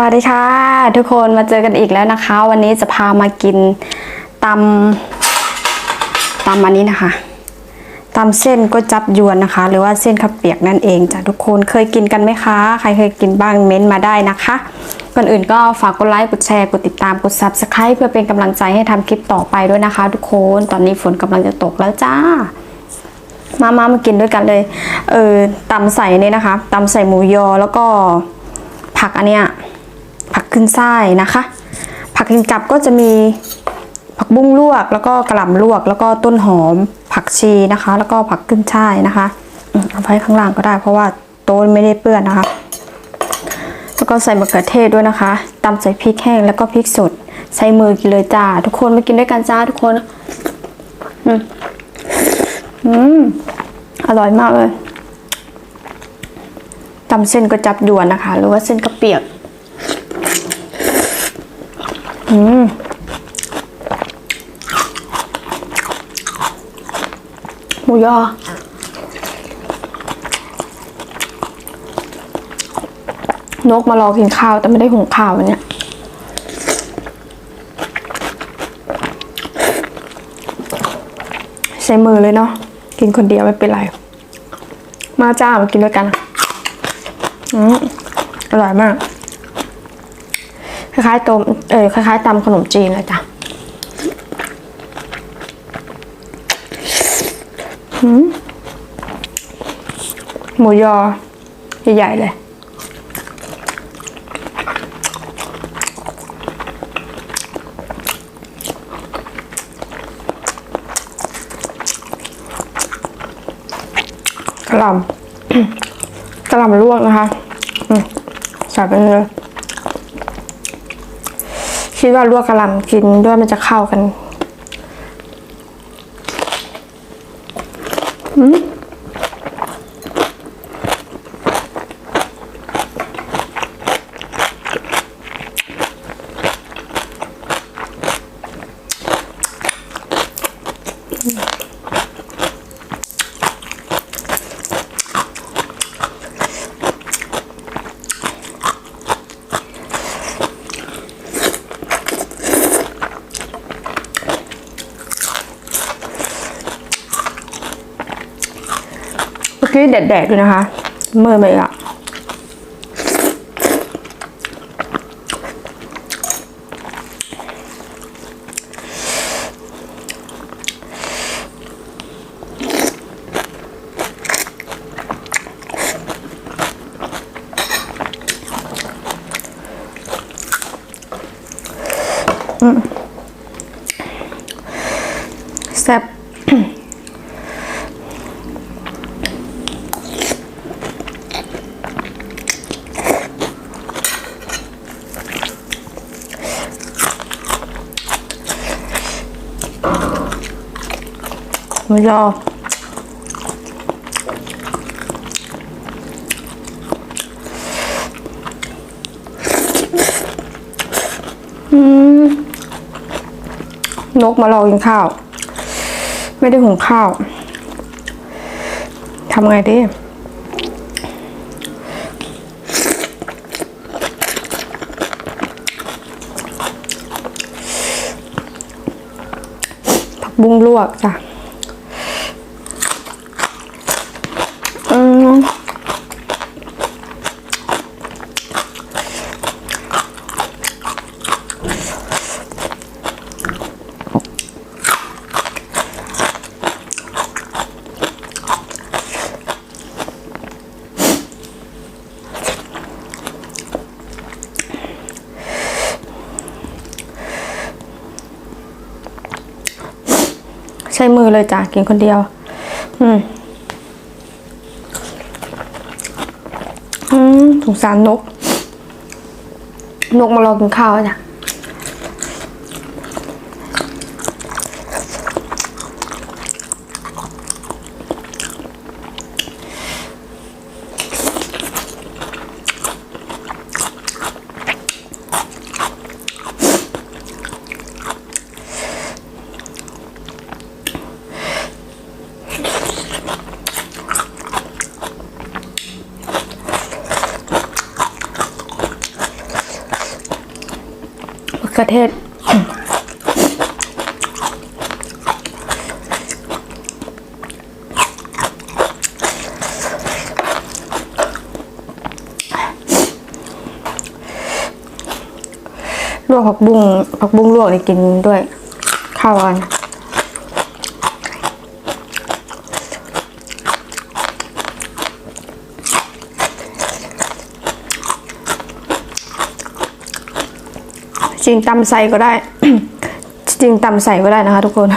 วัสดีค่ะ ทุกคนมาเจอกันอีกแล้วนะคะ วันนี้จะพามากินตำตำอันนี้นะคะตำเส้นก๋วยจับยวนนะคะ หรือว่าเส้นข้าวเปียกนั่นเองจ้ะทุกคนเคยกินกันไหมคะ ใครเคยกินบ้างเม้นต์มาได้นะคะก่อนอื่นก็ฝากกดไลค์กดแชร์กดติดตามกด subscribe เพื่อเป็นกำลังใจให้ทำคลิปต่อไปด้วยนะคะ ทุกคนตอนนี้ฝนกำลังจะตกแล้วจ้ามามามากินด้วยกันเลย เออตำใส่นี่นะคะตำใส่หมูยอแล้วก็ผักอันเนี้ย ขึ้นไส้นะคะ ผักกินกับก็จะมีผักบุ้งลวก แล้วก็กระหล่ำลวก แล้วก็ต้นหอม ผักชีนะคะ แล้วก็ผักขึ้นช่ายนะคะเอาไว้ข้างล่างก็ได้ เพราะว่าโต๊ะไม่ได้เปื้อนนะคะ แล้วก็ใส่มะเขือเทศด้วยนะคะตำใส่พริกแห้งแล้วก็พริกสดใช้มือกินเลยจ้า ทุกคนมากินด้วยกันจ้าทุกคน อืมอืมอร่อยมากเลยตำเส้นก็จับยวนนะคะ หรือว่าเส้นกระเปียก อืมหมูยอนกมารอกินข้าว แต่ไม่ได้หุงข้าววันเนี้ยใช้มือเลยเนาะกินคนเดียวไม่เป็นไร มาจ้ามากินด้วยกัน อืมอร่อยมาก ล้ายๆต้มเออคล้ายๆตำขนมจีนเลยจ้ะหมูยอ ใหญ่ๆเลย กระลำกระล่ำลวกนะคะใส่ไปเลย คิดว่าลวกกระลำกินด้วยมันจะเข้ากัน อืม เมื่แดดๆด้วยนะคะ เมื่อไหร่ละอืมแซ่บ หมูยออืมนกมารอกินข้าว ไม่ได้หุงข้าวทำไงดีผักบุ้งลวกจ้ะ เลยจ้ะกินคนเดียว อืมอืมสงสารนก นกมารอกินข้าวจ้ะ กระเทศ ลวกผักบุ้งผักบุ้งลวกนี่กินด้วย ข้าวอัน จริงตำใส่ก็ได้ จริงตำใส่ก็ได้นะคะทุกคน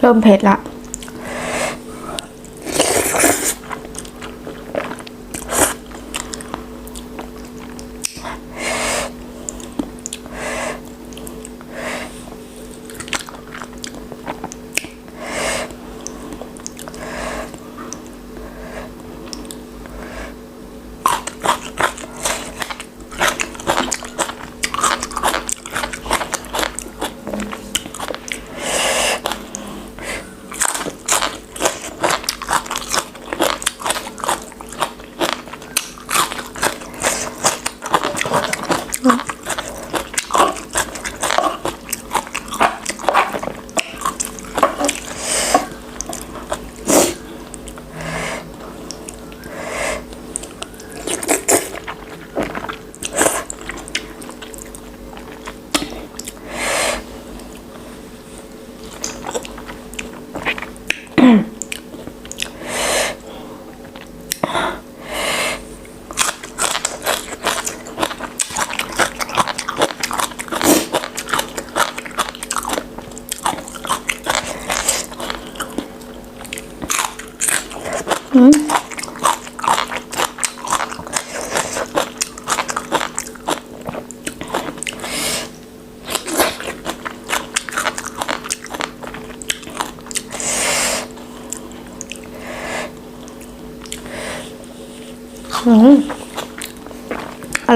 เริ่มเผ็ดละ 嗯。 อ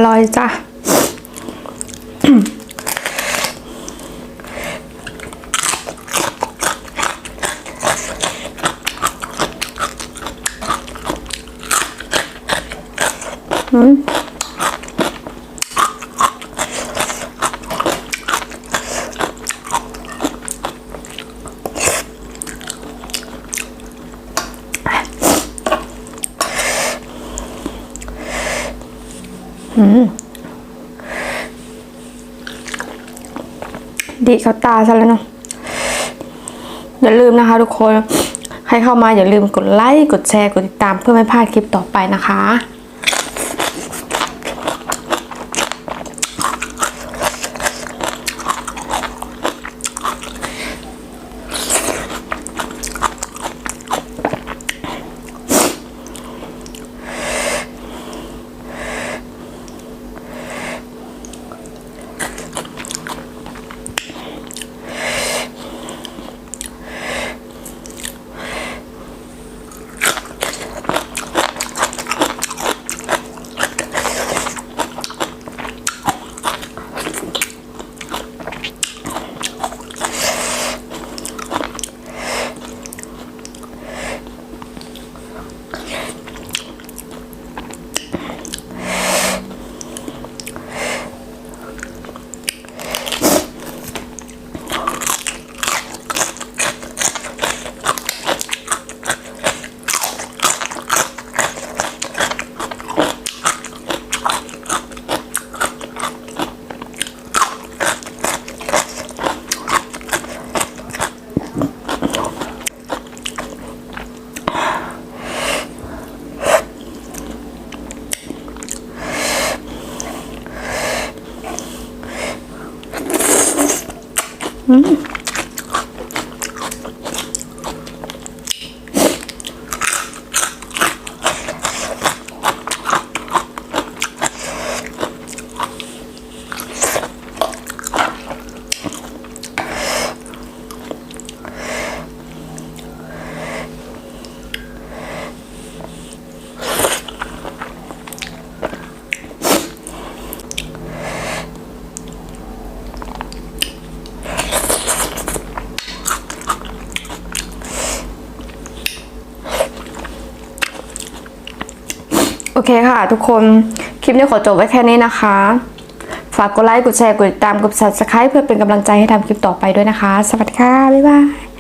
ร่อยจ้ะ ดีเขาตาซะแล้วเนาะอย่าลืมนะคะทุกคนใครเข้ามาอย่าลืมกดไลค์ กดแชร์ กดติดตามเพื่อไม่พลาดคลิปต่อไปนะคะ เคค่ะ ทุกคนคลิปนี้ขอจบไว้แค่นี้นะคะ ฝากกดไลค์กดแชร์กดติดตามกด subscribe เพื่อเป็นกำลังใจให้ทำคลิปต่อไปด้วยนะคะ สวัสดีค่ะ บ๊ายบาย